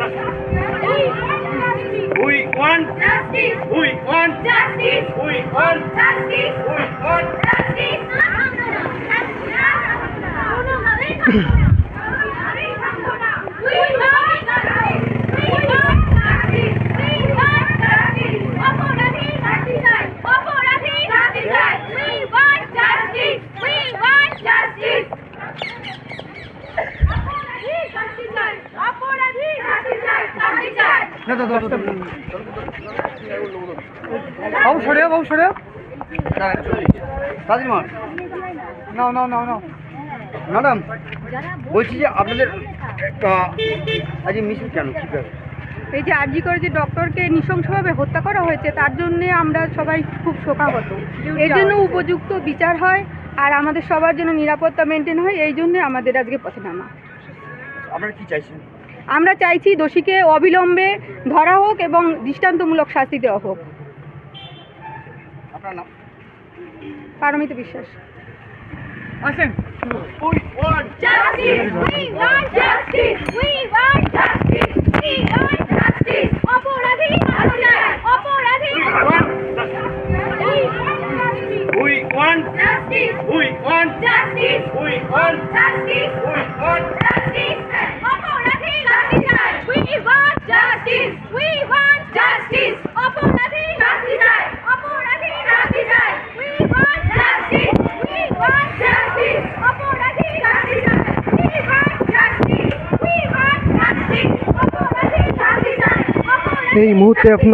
We want, Justice! we want, Justice! we want, Justice! we want. Justice! বাবু সরে বাবু সরে নাও madam বলছি যে আপনাদের কেন এই যে আরজি করে যে ডক্টরকে নৃশংসভাবে হত্যা করা হয়েছে তার জন্য আমরা সবাই খুব শোকাহত এর জন্য উপযুক্ত বিচার হয় আর আমাদের সবার জন্য নিরাপত্তা মেনটেন হয় এই জন্য আমাদের আজকে পথে নামা আপনারা কি চাইছেন আমরা চাইছি দোষীকে অবিলম্বে ধরা হোক এবং দৃষ্টান্তমূলক শাস্তি দেওয়া হোক বিশ্বাস এই মুহূর্তে আপনার